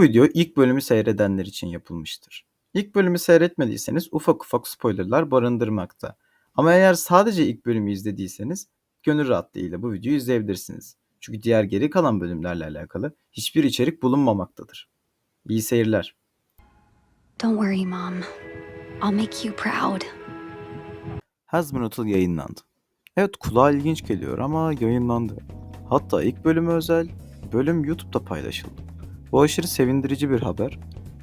Bu video ilk bölümü seyredenler için yapılmıştır. İlk bölümü seyretmediyseniz ufak ufak spoilerlar barındırmakta. Ama eğer sadece ilk bölümü izlediyseniz gönül rahatlığıyla bu videoyu izleyebilirsiniz. Çünkü diğer geri kalan bölümlerle alakalı hiçbir içerik bulunmamaktadır. İyi seyirler. Don't worry, Mom. I'll make you proud. Hasbunut'ul yayınlandı. Evet kulağa ilginç geliyor ama yayınlandı. Hatta ilk bölümü özel, bölüm YouTube'da paylaşıldı. Bu aşırı sevindirici bir haber.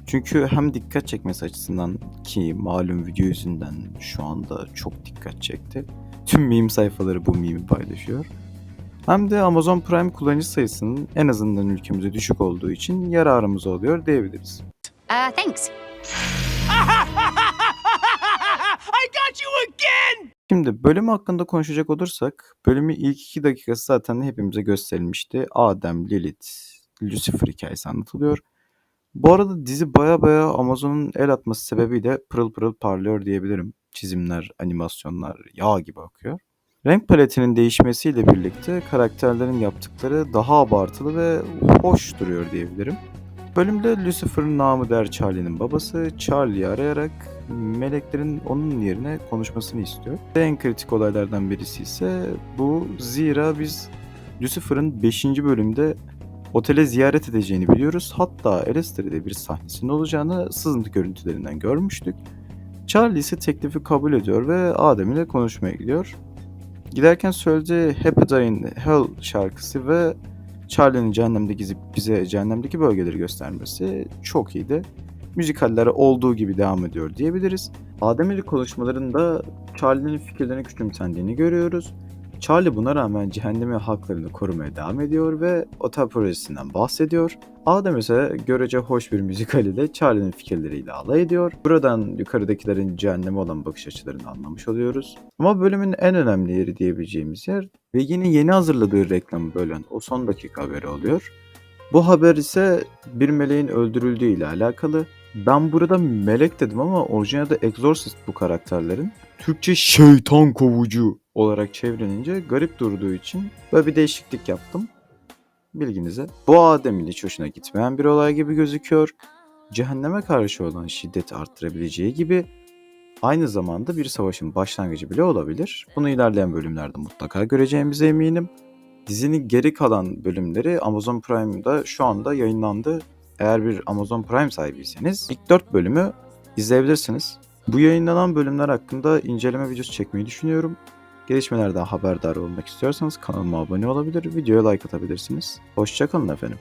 Çünkü hem dikkat çekmesi açısından ki malum video yüzünden şu anda çok dikkat çekti. Tüm meme sayfaları bu meme paylaşıyor. Hem de Amazon Prime kullanıcı sayısının en azından ülkemizde düşük olduğu için yararımız oluyor diyebiliriz. Uh, thanks. I got you again! Şimdi bölüm hakkında konuşacak olursak, bölümün ilk iki dakikası zaten hepimize gösterilmişti. Adem, Lilith, Lucifer hikayesi anlatılıyor. Bu arada dizi baya baya Amazon'un el atması sebebiyle pırıl pırıl parlıyor diyebilirim. Çizimler, animasyonlar yağ gibi akıyor. Renk paletinin değişmesiyle birlikte karakterlerin yaptıkları daha abartılı ve hoş duruyor diyebilirim. Bölümde Lucifer'ın namı der Charlie'nin babası Charlie'yi arayarak meleklerin onun yerine konuşmasını istiyor. En kritik olaylardan birisi ise bu zira biz Lucifer'ın 5. bölümde otele ziyaret edeceğini biliyoruz. Hatta Alistair'de bir sahnesinde olacağını sızıntı görüntülerinden görmüştük. Charlie ise teklifi kabul ediyor ve Adem ile konuşmaya gidiyor. Giderken söylediği Happy Day in Hell şarkısı ve Charlie'nin cehennemde gizip bize cehennemdeki bölgeleri göstermesi çok iyiydi. Müzikallere olduğu gibi devam ediyor diyebiliriz. Adem ile konuşmalarında Charlie'nin fikirlerini küçümsendiğini görüyoruz. Charlie buna rağmen cehennemi haklarını korumaya devam ediyor ve otel projesinden bahsediyor. Adem ise görece hoş bir müzikal ile Charlie'nin fikirleriyle alay ediyor. Buradan yukarıdakilerin cehenneme olan bakış açılarını anlamış oluyoruz. Ama bölümün en önemli yeri diyebileceğimiz yer ve yine yeni hazırladığı reklamı bölen o son dakika haberi oluyor. Bu haber ise bir meleğin öldürüldüğü ile alakalı. Ben burada melek dedim ama orijinalde Exorcist bu karakterlerin. Türkçe şeytan kovucu olarak çevrilince garip durduğu için böyle bir değişiklik yaptım. Bilginize. Bu Adem'in hiç hoşuna gitmeyen bir olay gibi gözüküyor. Cehenneme karşı olan şiddeti arttırabileceği gibi aynı zamanda bir savaşın başlangıcı bile olabilir. Bunu ilerleyen bölümlerde mutlaka göreceğimize eminim. Dizinin geri kalan bölümleri Amazon Prime'da şu anda yayınlandı. Eğer bir Amazon Prime sahibiyseniz ilk 4 bölümü izleyebilirsiniz. Bu yayınlanan bölümler hakkında inceleme videosu çekmeyi düşünüyorum. Gelişmelerden haberdar olmak istiyorsanız kanalıma abone olabilir, videoya like atabilirsiniz. Hoşçakalın efendim.